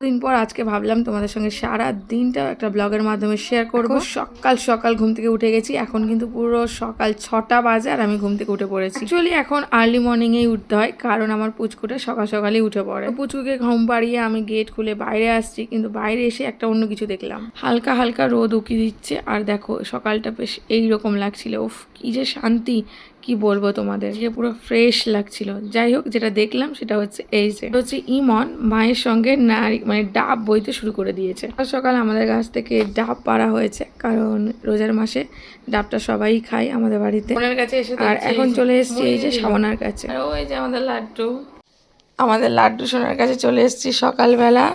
দিন পর আজকে ভাবলাম তোমাদের সঙ্গে সারা দিনটা একটা ব্লগের মাধ্যমে শেয়ার করব। সকাল সকাল ঘুম থেকে উঠে গেছি। এখন কিন্তু পুরো সকাল ছটা বাজে আর আমি ঘুম থেকে উঠে পড়েছি। অ্যাকচুয়ালি এখন আর্লি মর্নিংয়েই উঠতে হয় কারণ আমার পুচকুটা সকাল সকালেই উঠে পড়ে। পুচকুকে ঘুম পাড়িয়ে আমি গেট খুলে বাইরে আসছি কিন্তু বাইরে এসে একটা অন্য কিছু দেখলাম। হালকা হালকা রোদ উকি দিচ্ছে আর দেখো সকালটা বেশ এইরকম লাগছিল। উফ কি যে শান্তি কি বলব তোমাদের? যে পুরো ফ্রেশ লাগছিল। যাই হোক যেটা দেখলাম সেটা হচ্ছে এই যে। হচ্ছে ইমন মায়ের সঙ্গে নারী মানে ডাব বইতে শুরু করে দিয়েছে। সকাল সকাল আমাদের গাছ থেকে ডাব পাড়া হয়েছে কারণ রোজার মাসে ডাবটা সবাই খায় আমাদের বাড়িতে। কাছে এসে আর এখন চলে এসেছি এই যে শাবনার কাছে। আর ওই যে আমাদের লাড্ডু। আমাদের লাড্ডু সোনার কাছে চলে এসেছি সকালবেলা।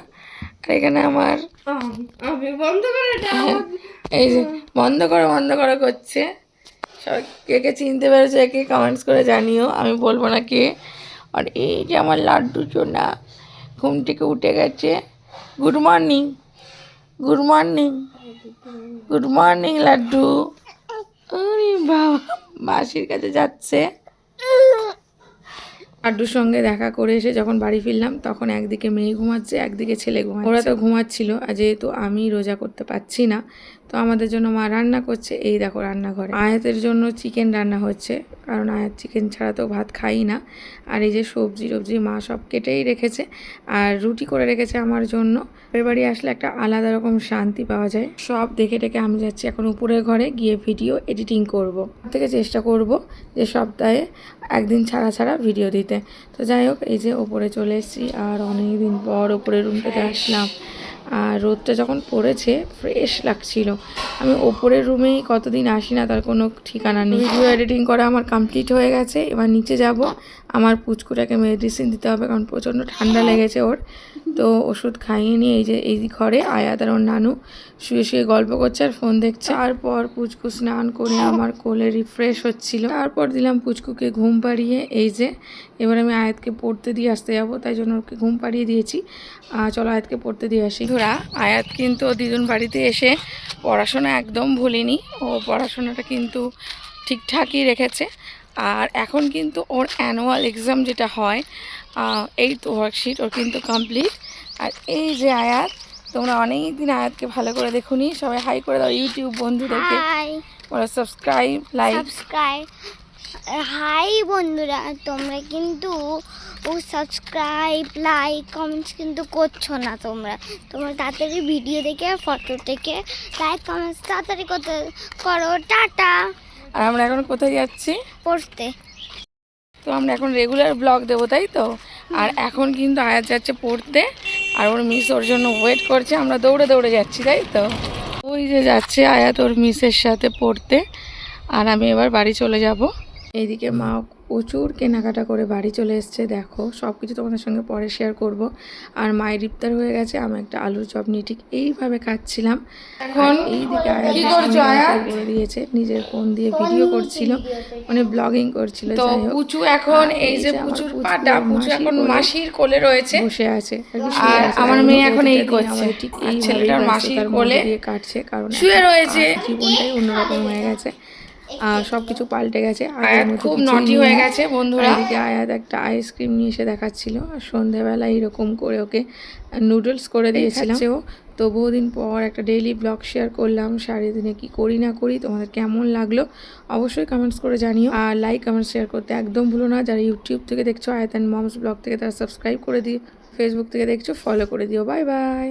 আর এখানে আমার বন্ধ করে এই যে বন্ধ করো বন্ধ করো করছে। সবাই কে কে চিনতে পেরেছে কে কমেন্টস করে জানিও। আমি বলব না কে। আর এই যে আমার লাড্ডু চোনা ঘুম থেকে উঠে গেছে। Good morning good morning good morning Laddu. বাবা। মাসির কাছে যাচ্ছে। লাড্ডুর সঙ্গে দেখা করে এসে যখন বাড়ি ফিরলাম তখন একদিকে মেয়ে ঘুমাচ্ছে একদিকে ছেলে ঘুমাচ্ছে। ওরা তো ঘুমাচ্ছিল আর যেহেতু আমি রোজা করতে পারছি না তো আমাদের জন্য মা রান্না করছে। এই দেখো রান্নাঘরে। আয়াতের জন্য চিকেন রান্না হচ্ছে। কারণ আয়াত চিকেন ছাড়া তো ভাত খাই না। আর এই যে সবজি টবজি মা সব কেটেই রেখেছে। আর রুটি করে রেখেছে আমার জন্য। বাপের বাড়ি আসলে একটা আলাদা রকম শান্তি পাওয়া যায়। সব দেখে টেকে আমি যাচ্ছি এখন উপরের ঘরে গিয়ে ভিডিও এডিটিং করব। থেকে চেষ্টা করব যে সপ্তাহে একদিন ছাড়া ছাড়া ভিডিও দিতে। তো যাই হোক এই যে ওপরে চলে এসেছি আর অনেক দিন পর ওপরে রুমটাতে আসলাম। আর রোদটা যখন পড়েছে ফ্রেশ লাগছিল। আমি ওপরের রুমেই কতদিন আসি না, তার কোনো ঠিকানা নেই। ভিডিও এডিটিং করা আমার কমপ্লিট হয়ে গেছে। এবার নিচে যাব। আমার পুচকুটাকে মেডিসিন দিতে হবে, কারণ প্রচণ্ড ঠান্ডা লেগেছে ওর। তো ওষুধ খাইয়ে নিয়ে এই যে, এই ঘরে আয়াত আর ওর নানু শুয়ে শুয়ে গল্প করছে আর ফোন দেখছে। তারপর পুচকু স্নান করে আমার কোলে রিফ্রেশ হচ্ছিল। তারপর দিলাম পুচকুকে ঘুম পাড়িয়ে। এই যে, এবার আমি আয়াতকে পড়তে দিয়ে আসতে যাব, তাই জন্য ওকে ঘুম পাড়িয়ে দিয়েছি। চলো আয়াতকে পড়তে দিয়ে আসি। ধরা আয়াত কিন্তু দিদুন বাড়িতে এসে পড়াশোনা একদম ভুলিনি। ও পড়াশোনাটা কিন্তু ঠিকঠাকই রেখেছে। আর এখন কিন্তু ওর অ্যানুয়াল এক্সাম যেটা হয় এই তো ওয়ার্কশিট ওর কিন্তু কমপ্লিট আর এই যে আয়াত তোমরা অনেক দিন আয়াতকে ভালো করে দেখুনি সবাই হাই করে দাও ইউটিউব বন্ধুদেরকে। হাই ওরা সাবস্ক্রাইব লাইক সাবস্ক্রাইব হাই বন্ধুরা তোমরা কিন্তু ও সাবস্ক্রাইব লাইক কমেন্টস কিন্তু করছ না তোমরা। তোমরা তাড়াতাড়ি ভিডিও দেখে ফটো থেকে লাইক কমেন্টস তাড়াতাড়ি করতে করো। টাটা। আর আমরা এখন কোথায় যাচ্ছি? পড়তে। তো আমরা এখন রেগুলার ব্লগ দেবো তাই তো? আর এখন কিন্তু আয়াত যাচ্ছে পড়তে। আর ওর মিস ওর জন্য ওয়েট করছে। আমরা দৌড়ে দৌড়ে যাচ্ছি তাই তো? ওই যে যাচ্ছে আয়াত ওর মিসের সাথে পড়তে। আর আমি এবার বাড়ি চলে যাব। এইদিকে মা প্রচুর কেনাকাটা করে বাড়ি চলে এসছে দেখো। সব কিছু তোমাদের সঙ্গে পরে শেয়ার করব। আর মায়ের ইফতার হয়ে গেছে আমি একটা আলুর চপ নিয়ে ঠিক এইভাবে খাচ্ছিলাম। এখন এইদিকে দিয়েছে নিজের ফোন দিয়ে ভিডিও করছিল মানে ব্লগিং করছিল তো পুচু এখন এই যে পুচুর পাটা পুচু এখন মাসির কোলে রয়েছে। বসে আছে আর আমার মেয়ে এখন এই করছে। ঠিক এই ছেলেটার মাসির কোলে দিয়ে কাটছে কারণ শুয়ে রয়েছে। জীবনটাই অন্যরকম হয়ে গেছে। আর সবকিছু পাল্টে গেছে খুব নটি হয়ে গেছে বন্ধুরা। এদিকে আয়াত একটা আইসক্রিম নিয়ে এসে দেখাচ্ছিল আর সন্ধেবেলা এরকম করে ওকে নুডলস করে দিয়েছিলাম। সেও তো বহুদিন পর একটা ডেইলি ব্লগ শেয়ার করলাম সারাদিনে কি করি না করি তোমাদের কেমন লাগল অবশ্যই কমেন্টস করে জানিও। আর লাইক কমেন্ট শেয়ার করতে একদম ভুলো না যারা ইউটিউব থেকে দেখছ আয়াত অ্যান্ড মমস ব্লগ থেকে তারা সাবস্ক্রাইব করে দিও ফেসবুক থেকে দেখছ ফলো করে দিও। Bye bye